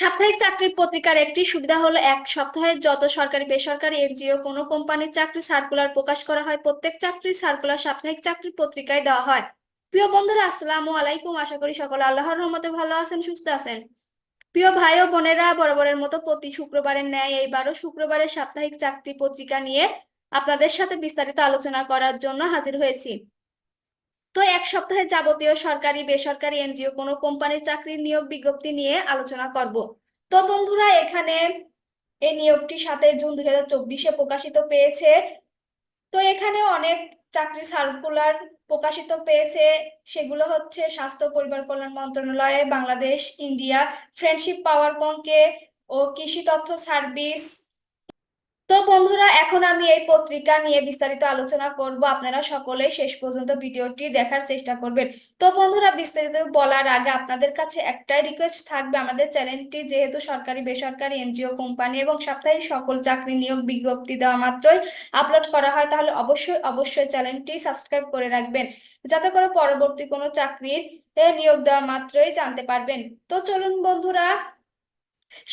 সাপ্তাহিক চাকরির পত্রিকার একটি সুবিধা হলো এক সপ্তাহে যত সরকারি বেসরকারি এনজিও কোনো কোম্পানির চাকরি সার্কুলার প্রকাশ করা হয়, প্রত্যেক চাকরির সার্কুলার সাপ্তাহিক চাকরির পত্রিকায় দেওয়া হয়। প্রিয় বন্ধুরা, আসসালামু আলাইকুম। আশা করি সকলে আল্লাহর রহমতে ভালো আছেন, সুস্থ আছেন। প্রিয় ভাই ও বোনেরা, বরাবরের মতো প্রতি শুক্রবারের ন্যায় এইবারও শুক্রবারের সাপ্তাহিক চাকরি পত্রিকা নিয়ে আপনাদের সাথে বিস্তারিত আলোচনা করার জন্য হাজির হয়েছি। তো এক সপ্তাহে যাবতীয় সরকারি, বেসরকারি এনজিও কোনো কোম্পানির চাকরির নিয়োগ বিজ্ঞপ্তি নিয়ে আলোচনা করব। তো বন্ধুরা, এখানে এই নিয়োগটি সাথে জুন দুই হাজার চব্বিশে প্রকাশিত পেয়েছে। তো এখানে অনেক চাকরি সার্কুলার প্রকাশিত পেয়েছে। সেগুলো হচ্ছে স্বাস্থ্য, পরিবার কল্যাণ মন্ত্রণালয়ে, বাংলাদেশ, ইন্ডিয়া ফ্রেন্ডশিপ পাওয়ার কংকে ও কৃষি তথ্য সার্ভিস তো বন্ধুরা, এখন আমি এই পত্রিকা নিয়ে বিস্তারিত আলোচনা করব। আপনারা সকলে শেষ পর্যন্ত ভিডিওটি দেখার চেষ্টা করবেন। তো বন্ধুরা, বিস্তারিত বলার আগে আপনাদের কাছে একটাই রিকোয়েস্ট থাকবে। আমাদের চ্যানেলটি যেহেতু সরকারি, বেসরকারি এনজিও কোম্পানি এবং সাপ্তাহিক সকল চাকরি নিয়োগ বিজ্ঞপ্তি দেওয়া মাত্রই আপলোড করা হয়, তাহলে অবশ্যই অবশ্যই চ্যানেলটি সাবস্ক্রাইব করে রাখবেন। যাতে করে পরবর্তী কোনো চাকরির নিয়োগ দেওয়া মাত্রই জানতে পারবেন। তো চলুন বন্ধুরা,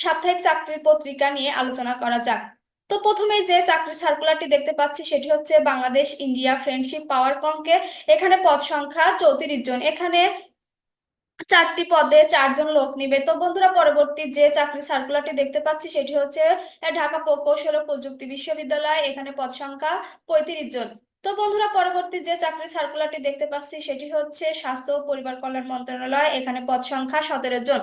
সাপ্তাহিক চাকরির পত্রিকা নিয়ে আলোচনা করা যাক। তো প্রথমে যে চাকরি সার্কুলারটি দেখতে পাচ্ছি সেটি হচ্ছে বাংলাদেশ ইন্ডিয়া ফ্রেন্ডশিপ পাওয়ার কমকে। এখানে পদ সংখ্যা চৌত্রিশ জন। এখানে চারটি পদে চারজন লোক নিবে। তো বন্ধুরা, পরবর্তী যে চাকরি সার্কুলারটি দেখতে পাচ্ছি সেটি হচ্ছে ঢাকা প্রকৌশল ও প্রযুক্তি বিশ্ববিদ্যালয়। এখানে পদ সংখ্যা পঁয়ত্রিশ জন। তো বন্ধুরা, পরবর্তী যে চাকরি সার্কুলারটি দেখতে পাচ্ছি সেটি হচ্ছে স্বাস্থ্য ও পরিবার কল্যাণ মন্ত্রণালয়। এখানে পদ সংখ্যা সতেরো জন।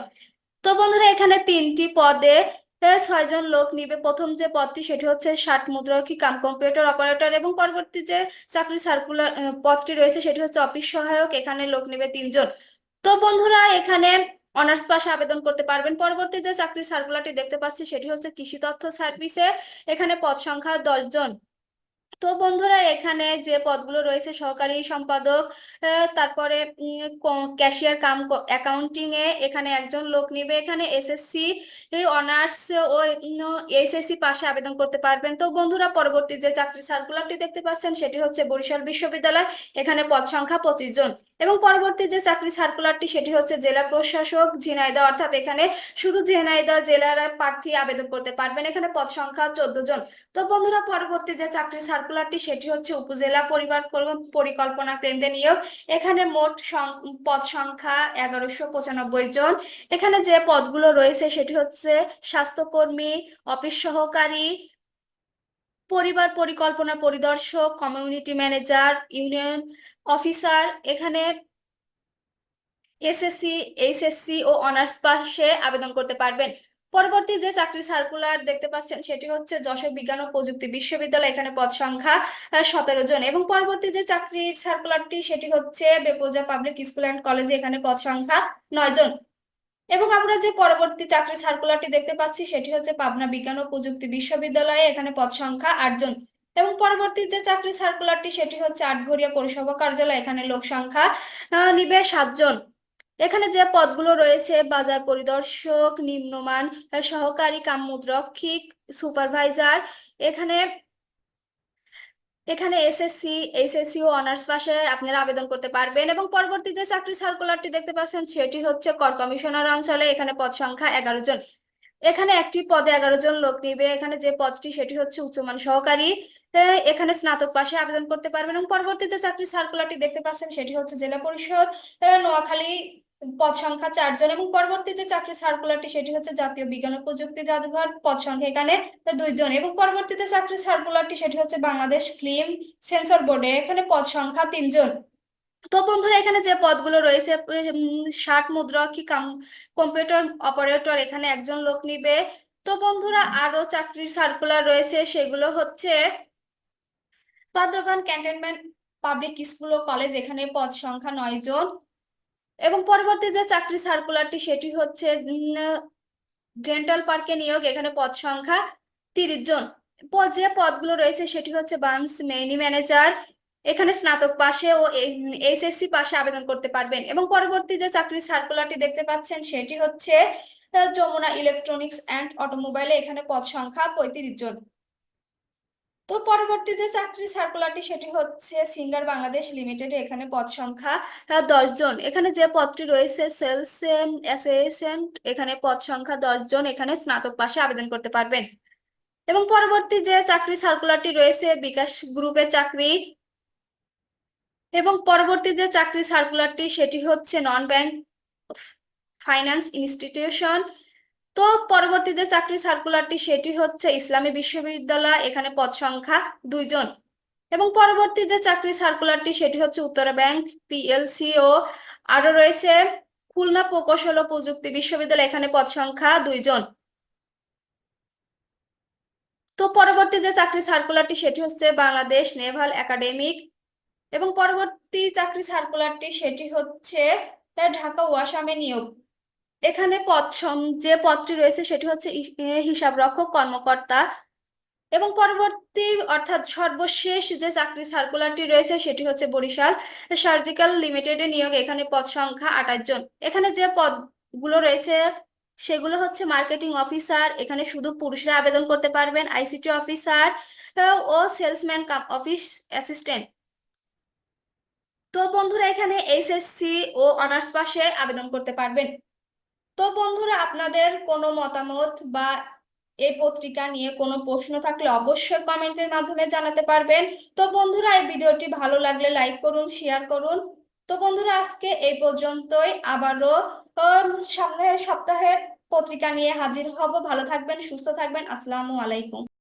তো বন্ধুরা, এখানে তিনটি পদে ছয়জন লোক নিবে। প্রথম যে পদটি সেটি হচ্ছে ষাট মুদ্রাক্ষী কাম কম্পিউটার অপারেটর এবং পরবর্তী যে চাকরি সার্কুলার পদটি রয়েছে সেটি হচ্ছে অফিস সহায়ক, এখানে লোক নিবে তিনজন। তো বন্ধুরা, এখানে অনার্স পাশে আবেদন করতে পারবেন। পরবর্তী যে চাকরি সার্কুলারটি দেখতে পাচ্ছি সেটি হচ্ছে কৃষি তথ্য সার্ভিসে এখানে পদ সংখ্যা দশ জন। তো বন্ধুরা, এখানে যে পদগুলো রয়েছে, সহকারী সম্পাদক তারপরে ক্যাশিয়ার কাম অ্যাকাউন্টিং এ এখানে একজন লোক নিবে। এখানে এসএসসি অনার্স ও এসএসসি পাশে আবেদন করতে পারবেন। তো বন্ধুরা, পরবর্তী যে চাকরি সার্কুলারটি দেখতে পাচ্ছেন, সেটি হচ্ছে বরিশাল বিশ্ববিদ্যালয়। এখানে পদ সংখ্যা পঁচিশ জন। এবং পরবর্তী যে চাকরি সার্কুলারটি সেটি হচ্ছে জেলা প্রশাসক ঝিনাইদহ। অর্থাৎ এখানে শুধু ঝিনাইদহ জেলার প্রার্থী আবেদন করতে পারবেন। এখানে পদ সংখ্যা চোদ্দ জন। তো বন্ধুরা, পরবর্তী যে চাকরি সার্কুলারটি সেটি হচ্ছে উপজেলা পরিবার পরিকল্পনা কেন্দ্রে নিয়োগ। এখানে মোট পদ সংখ্যা এগারোশো পঁচানব্বই জন। এখানে যে পদগুলো রয়েছে সেটি হচ্ছে স্বাস্থ্যকর্মী, অফিস সহকারী, পরিবার পরিকল্পনা পরিদর্শক কমিউনিটি ম্যানেজার ইউনিয়ন অফিসার এখানে এসএসসি এইচএসসি ও অনার্স পাশে আবেদন করতে পারবেন। পরবর্তী যে চাকরি সার্কুলার দেখতে পাচ্ছেন সেটি হচ্ছে যশোর বিজ্ঞান ও প্রযুক্তি বিশ্ববিদ্যালয়, এখানে পদ সংখ্যা সতেরো জন এবং পরবর্তী যে চাকরির সার্কুলারটি সেটি হচ্ছে বেপোজা পাবলিক স্কুল অ্যান্ড কলেজে এখানে পদ সংখ্যা নয় জন। এবং আমরা যে পরবর্তী চাকরি সার্কুলারটি দেখতে পাচ্ছি সেটি হচ্ছে পাবনা বিজ্ঞান ও প্রযুক্তি বিশ্ববিদ্যালয়ে এখানে পদ সংখ্যা আটজন এবং পরবর্তী যে চাকরি সার্কুলারটি সেটি হচ্ছে আটঘরিয়া পৌরসভা কার্যালয়, এখানে লোক সংখ্যা নিবে সাতজন এখানে যে পদগুলো রয়েছে, বাজার পরিদর্শক, নিম্নমান, সহকারী কাম মুদ্রক্ষিক সুপারভাইজার, এখানে এখানে এসএসসি এইচএসসি ও অনার্স পাশে আপনারা আবেদন করতে পারবেন এবং পরবর্তী যে চাকরি সার্কুলারটি দেখতে পাচ্ছেন, সেটি হচ্ছে কর কমিশনার অঞ্চলে এখানে পদ সংখ্যা এগারো জন। এখানে একটি পদে এগারো জন লোক নিবে। এখানে যে পদটি, সেটি হচ্ছে উচ্চমান সহকারী। এখানে স্নাতক পাশে আবেদন করতে পারবেন এবং পরবর্তী যে চাকরি সার্কুলারটি দেখতে পাচ্ছেন, সেটি হচ্ছে জেলা পরিষদ। নোয়াখালী পদ সংখ্যা চারজন এবং পরবর্তী যে চাকরি সার্কুলারটি সেটি হচ্ছে জাতীয় বিজ্ঞান ও প্রযুক্তি জাদুঘর। পদ সংখ্যা এখানে দুইজন এবং পরবর্তী যে চাকরি সার্কুলারটি সেটি হচ্ছে বাংলাদেশ ফিল্ম সেন্সর বোর্ডে এখানে পদ সংখ্যা তিনজন। তো বন্ধুরা, এখানে যে পদগুলো রয়েছে ষাট মুদ্রা কি কম্পিউটার অপারেটর এখানে একজন লোক নিবে। তো বন্ধুরা আরও চাকরির সার্কুলার রয়েছে, সেগুলো হচ্ছে বান্দরবান ক্যান্টনমেন্ট পাবলিক স্কুল ও কলেজ। এখানে পদ সংখ্যা নয় জন এবং পরবর্তী যে চাকরি সার্কুলারটি সেটি হচ্ছে ডেন্টাল পার্কে নিয়োগ, এখানে পদ সংখ্যা তিরিশ জন। যে পদগুলো রয়েছে সেটি হচ্ছে বান্স মেনি ম্যানেজার এখানে স্নাতক পাশে ও এইচএসসি পাশে আবেদন করতে পারবেন। এবং পরবর্তী যে চাকরি সার্কুলারটি দেখতে পাচ্ছেন সেটি হচ্ছে যমুনা ইলেকট্রনিক্স অ্যান্ড অটোমোবাইলে এখানে পদ সংখ্যা পঁয়ত্রিশ জন। তো পরবর্তী যে চাকরি সার্কুলারটি সেটি হচ্ছে সিঙ্গার বাংলাদেশ লিমিটেড এখানে পদ সংখ্যা দশ জন। এখানে যে পদটি রয়েছে সেলস অ্যাসোসিয়েশন এখানে পদ সংখ্যা দশ জন এখানে স্নাতক পাশে আবেদন করতে পারবেন। এবং পরবর্তী যে চাকরি সার্কুলারটি রয়েছে, বিকাশ গ্রুপের চাকরি। এবং পরবর্তী যে চাকরি সার্কুলারটি সেটি হচ্ছে নন ব্যাংক ফাইন্যান্স ইনস্টিটিউশন তো পরবর্তী যে চাকরি সার্কুলারটি সেটি হচ্ছে ইসলামী বিশ্ববিদ্যালয়, এখানে পদ সংখ্যা দুইজন। এবং পরবর্তী যে চাকরি সার্কুলারটি সেটি হচ্ছে উত্তরা ব্যাংক পিএলসি ও আরও রয়েছে খুলনা প্রকৌশল ও প্রযুক্তি বিশ্ববিদ্যালয়, এখানে পদ সংখ্যা দুইজন। তো পরবর্তী যে চাকরি সার্কুলারটি সেটি হচ্ছে বাংলাদেশ নেভাল একাডেমিক। এবং পরবর্তী চাকরি সার্কুলারটি সেটি হচ্ছে ঢাকা ওয়াসামে নিয়োগ। এখানে পদ যে পদটি রয়েছে সেটি হচ্ছে হিসাবরক্ষক, কর্মকর্তা এবং পরবর্তী অর্থাৎ সর্বশেষ যে চাকরি সার্কুলারটি রয়েছে সেটি হচ্ছে বরিশাল সার্জিক্যাল লিমিটেডে নিয়োগ। এখানে পদ সংখ্যা আঠাশ জন। এখানে যে পদগুলো রয়েছে সেগুলো হচ্ছে মার্কেটিং অফিসার, এখানে শুধু পুরুষরা আবেদন করতে পারবেন, আইসিটি অফিসার ও সেলসম্যান কাম, অফিস অ্যাসিস্ট্যান্ট। তো বন্ধুরা এখানে এইচএসসি ও অনার্স পাশে আবেদন করতে পারবেন। তো বন্ধুরা, আপনাদের কোনো মতামত বা এই পত্রিকা নিয়ে কোনো প্রশ্ন থাকলে অবশ্যই কমেন্টের মাধ্যমে জানাতে পারবেন। তো বন্ধুরা, এই ভিডিওটি ভালো লাগলে লাইক করুন, শেয়ার করুন। তো বন্ধুরা, আজকে এই পর্যন্তই। আবারও সামনের সপ্তাহের পত্রিকা নিয়ে হাজির হব। ভালো থাকবেন, সুস্থ থাকবেন। আসসালামু আলাইকুম।